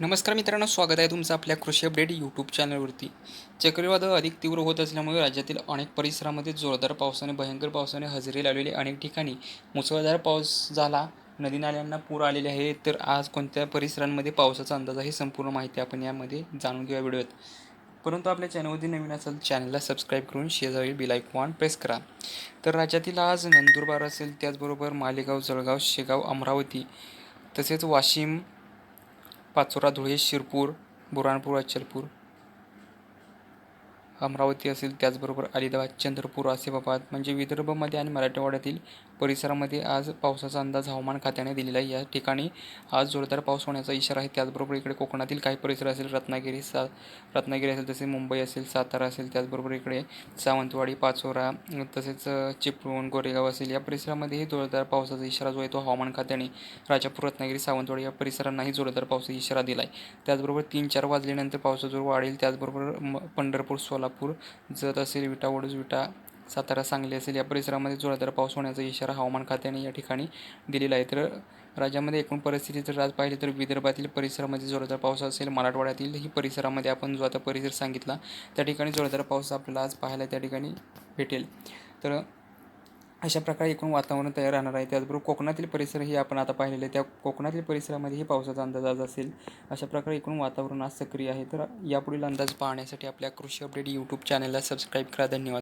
नमस्कार मित्रांनो स्वागत आहे तुमचं आपल्या कृषी अपडेट यूट्यूब चॅनलवरती. चक्रीवादळ अधिक तीव्र होत असल्यामुळे राज्यातील अनेक परिसरामध्ये जोरदार पावसाने भयंकर पावसाने हजेरी लावलेली अनेक ठिकाणी मुसळधार पाऊस झाला नदी नाल्यांना पूर आलेले आहे तर आज कोणत्या परिसरांमध्ये पावसाचा अंदाज आहे संपूर्ण माहिती आपण यामध्ये जाणून घेऊया व्हिडिओत. परंतु आपल्या चॅनलवरती नवीन असेल चॅनलला सबस्क्राईब करून शेजारी बिल आयकॉन प्रेस करा. तर राज्यातील आज नंदुरबार असेल त्याचबरोबर मालेगाव जळगाव शेगाव अमरावती तसेच वाशिम पाचोरा धुळे शिरपूर बुराणपूर अचलपूर. अमरावती असेल त्याचबरोबर अलिबाग चंद्रपूर आसिफाबाद म्हणजे विदर्भमध्ये आणि मराठवाड्यातील परिसरामध्ये आज पावसाचा अंदाज हवामान खात्याने दिलेला आहे. या ठिकाणी आज जोरदार पाऊस होण्याचा इशारा आहे. त्याचबरोबर इकडे कोकणातील काही परिसर असेल रत्नागिरी सा रत्नागिरी असेल तसे मुंबई असेल सातारा असेल त्याचबरोबर इकडे सावंतवाडी पाचोरा तसेच चिपळूण गोरेगाव असेल या परिसरामध्येही जोरदार पावसाचा इशारा जो आहे तो हवामान खात्याने राजापूर रत्नागिरी सावंतवाडी या परिसरांनाही जोरदार पावसाचा इशारा दिला आहे त्याचबरोबर तीन चार वाजल्यानंतर पावसाचा जोर वाढेल. त्याचबरोबर पंढरपूर पंढरपूर सोलापूर जत असेल विटा वडूज विटा सातारा सांगली असेल या परिसरामध्ये जोरदार पाऊस होण्याचा इशारा हवामान खात्याने या ठिकाणी दिलेला आहे. तर राज्यामध्ये एकूण परिस्थिती जर आज पाहिली तर विदर्भातील परिसरामध्ये जोरदार पाऊस असेल मराठवाड्यातील ही परिसरामध्ये आपण जो आता परिसर सांगितला त्या ठिकाणी जोरदार पाऊस आपल्याला आज पाहायला त्या ठिकाणी भेटेल. तर अशा प्रकारे एकूण वातावरण तयार राहणार आहे. त्याचबरोबर कोकणातील परिसरही आपण आता पाहिलेले आहे त्या कोकणातील परिसरामध्येही पावसाचा अंदाज आज असेल. अशा प्रकारे एकूण वातावरण आज सक्रिय आहे. तर यापुढील अंदाज पाहण्यासाठी आपल्या कृषी अपडेट यूट्यूब चॅनलला सबस्क्राईब करा. धन्यवाद.